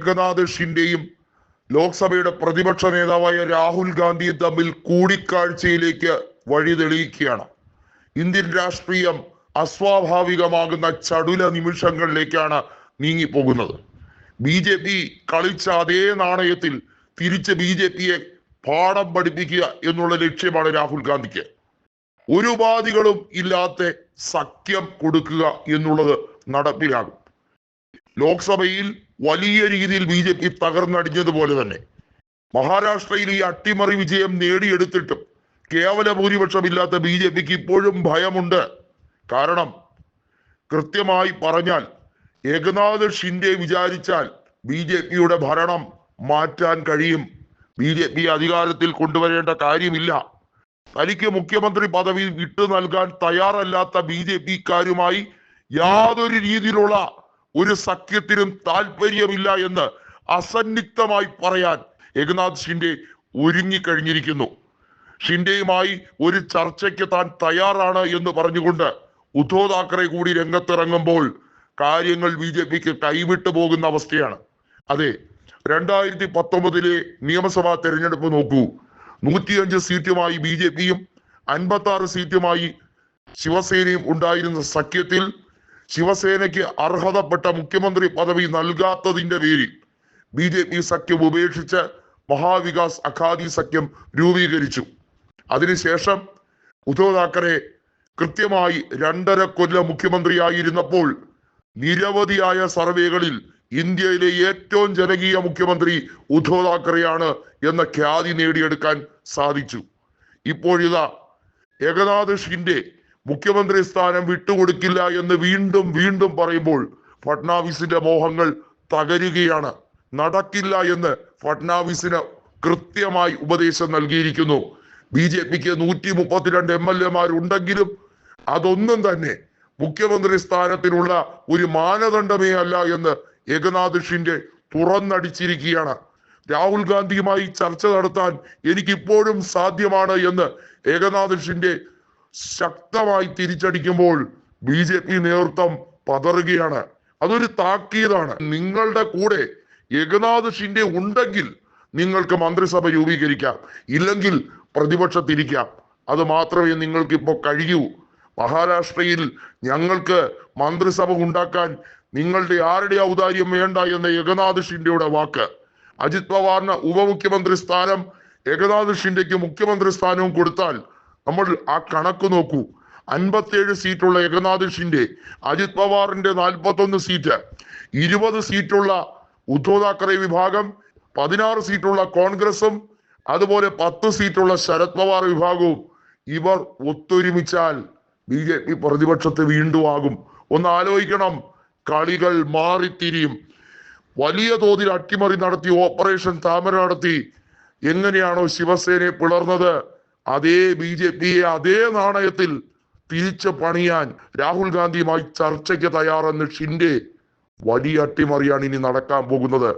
ഏകനാഥ് ഷിൻഡെയും ലോക്സഭയുടെ പ്രതിപക്ഷ നേതാവായ രാഹുൽ ഗാന്ധിയും തമ്മിൽ കൂടിക്കാഴ്ചയിലേക്ക് വഴി തെളിയിക്കുകയാണ്. ഇന്ത്യൻ രാഷ്ട്രീയം അസ്വാഭാവികമാകുന്ന ചടുല നിമിഷങ്ങളിലേക്കാണ് നീങ്ങിപ്പോകുന്നത്. ബി ജെ പി കളിച്ച അതേ നാണയത്തിൽ തിരിച്ച് ബി ജെ പിയെ പാഠം പഠിപ്പിക്കുക എന്നുള്ള ലക്ഷ്യമാണ് രാഹുൽ ഗാന്ധിക്ക്. ഒരു ഉപാധികളും ഇല്ലാത്ത സഖ്യം കൊടുക്കുക എന്നുള്ളത് നടപ്പിലാകും. ലോക്സഭയിൽ വലിയ രീതിയിൽ ബി ജെ പി തകർന്നടിഞ്ഞതുപോലെ തന്നെ മഹാരാഷ്ട്രയിൽ ഈ അട്ടിമറി വിജയം നേടിയെടുത്തിട്ടും കേവല ഭൂരിപക്ഷമില്ലാത്ത ബി ജെ പിക്ക് ഇപ്പോഴും ഭയമുണ്ട്. കാരണം കൃത്യമായി പറഞ്ഞാൽ ഏകനാഥ് ഷിൻഡെ വിചാരിച്ചാൽ ബി ജെ പിയുടെ ഭരണം മാറ്റാൻ കഴിയും. ബി ജെ പി അധികാരത്തിൽ കൊണ്ടുവരേണ്ട കാര്യമില്ല. തനിക്ക് മുഖ്യമന്ത്രി പദവി വിട്ടു നൽകാൻ തയ്യാറല്ലാത്ത ബി ജെ പിക്കാരുമായി യാതൊരു രീതിയിലുള്ള ഒരു സഖ്യത്തിനും താല്പര്യമില്ല എന്ന് അസന്നിഗ്ധമായി പറയാൻ ഏകനാഥ് ഷിൻഡെ ഒരുങ്ങിക്കഴിഞ്ഞിരിക്കുന്നു. ഷിൻഡെയുമായി ഒരു ചർച്ചയ്ക്ക് താൻ തയ്യാറാണ് എന്ന് പറഞ്ഞുകൊണ്ട് ഉദ്ധവ് താക്കറെ കൂടി രംഗത്തിറങ്ങുമ്പോൾ കാര്യങ്ങൾ ബി ജെ പിക്ക് കൈവിട്ടു പോകുന്ന അവസ്ഥയാണ്. അതെ രണ്ടായിരത്തി പത്തൊമ്പതിലെ നിയമസഭാ തെരഞ്ഞെടുപ്പ് നോക്കൂ. നൂറ്റിയഞ്ച് സീറ്റുമായി ബി ജെ പിയും അൻപത്തി ആറ് സീറ്റുമായി ശിവസേനയും ഉണ്ടായിരുന്ന സഖ്യത്തിൽ ശിവസേനയ്ക്ക് അർഹതപ്പെട്ട മുഖ്യമന്ത്രി പദവി നൽകാത്തതിന്റെ പേരിൽ ബി ജെ പി സഖ്യം ഉപേക്ഷിച്ച് മഹാവികാസ് അഖാദി സഖ്യം രൂപീകരിച്ചു. അതിനുശേഷം ഉദ്ധവ് താക്കറെ കൃത്യമായി രണ്ടര കൊല്ലം മുഖ്യമന്ത്രിയായിരുന്നപ്പോൾ നിരവധിയായ സർവേകളിൽ ഇന്ത്യയിലെ ഏറ്റവും ജനകീയ മുഖ്യമന്ത്രി ഉദ്ധവ് താക്കറെയാണ് എന്ന ഖ്യാതി നേടിയെടുക്കാൻ സാധിച്ചു. ഇപ്പോഴിതാ ഏകനാഥ് ഷിൻഡെ മുഖ്യമന്ത്രി സ്ഥാനം വിട്ടുകൊടുക്കില്ല എന്ന് വീണ്ടും വീണ്ടും പറയുമ്പോൾ ഫട്നാവിസിന്റെ മോഹങ്ങൾ തകരുകയാണ്. നടക്കില്ല എന്ന് ഫട്നാവിസിന് കൃത്യമായി ഉപദേശം നൽകിയിരിക്കുന്നു. ബി ജെ പിക്ക് നൂറ്റി മുപ്പത്തിരണ്ട് എം എൽ എമാരുണ്ടെങ്കിലും അതൊന്നും തന്നെ മുഖ്യമന്ത്രി സ്ഥാനത്തിനുള്ള ഒരു മാനദണ്ഡമേ അല്ല എന്ന് ഏകനാഥ് ഷിൻഡെ തുറന്നടിച്ചിരിക്കുകയാണ്. രാഹുൽ ഗാന്ധിയുമായി ചർച്ച നടത്താൻ എനിക്കിപ്പോഴും സാധ്യമാണ് എന്ന് ഏകനാഥ് ഷിൻഡെ ശക്തമായി തിരിച്ചടിക്കുമ്പോൾ ബി ജെ പി നേതൃത്വം പതറുകയാണ്. അതൊരു താക്കീതാണ്. നിങ്ങളുടെ കൂടെ ഏകനാഥ് ഷിൻഡെ ഉണ്ടെങ്കിൽ നിങ്ങൾക്ക് മന്ത്രിസഭ രൂപീകരിക്കാം. ഇല്ലെങ്കിൽ പ്രതിപക്ഷത്തിരിക്കാം. അത് മാത്രമേ നിങ്ങൾക്ക് ഇപ്പോൾ കഴിയൂ. മഹാരാഷ്ട്രയിൽ ഞങ്ങൾക്ക് മന്ത്രിസഭ ഉണ്ടാക്കാൻ നിങ്ങളുടെ ആരുടെ ഔദാര്യം വേണ്ട എന്ന ഏകനാഥ് ഷിൻഡെയുടെ വാക്ക്. അജിത് പവാറിന് ഉപമുഖ്യമന്ത്രി സ്ഥാനം ഏകനാഥ് ഷിൻഡെക്ക് മുഖ്യമന്ത്രി സ്ഥാനവും കൊടുത്താൽ നമ്മൾ ആ കണക്ക് നോക്കൂ. അൻപത്തേഴ് സീറ്റുള്ള ഏകനാഥ് ഷിൻഡെ അജിത് പവാറിന്റെ നാൽപ്പത്തൊന്ന് സീറ്റ് ഇരുപത് സീറ്റുള്ള ഉദ്ധവ് താക്കറെ വിഭാഗം പതിനാറ് സീറ്റുള്ള കോൺഗ്രസും അതുപോലെ പത്ത് സീറ്റുള്ള ശരത് പവാർ വിഭാഗവും ഇവർ ഒത്തൊരുമിച്ചാൽ ബി ജെ പി പ്രതിപക്ഷത്ത് വീണ്ടും ആകും. ഒന്ന് ആലോചിക്കണം. കളികൾ മാറിത്തിരിയും. വലിയ തോതിൽ അട്ടിമറി നടത്തി ഓപ്പറേഷൻ താമര നടത്തി. എങ്ങനെയാണോ ശിവസേനയെ പിളർന്നത്? അതേ ബി ജെ പിയെ അതേ നാണയത്തിൽ തിരിച്ചു പണിയാൻ രാഹുൽ ഗാന്ധിയുമായി ചർച്ചയ്ക്ക് തയ്യാറെന്ന് ഷിൻഡെ വലിയ അട്ടിമറിയാണ് ഇനി നടക്കാൻ പോകുന്നത്.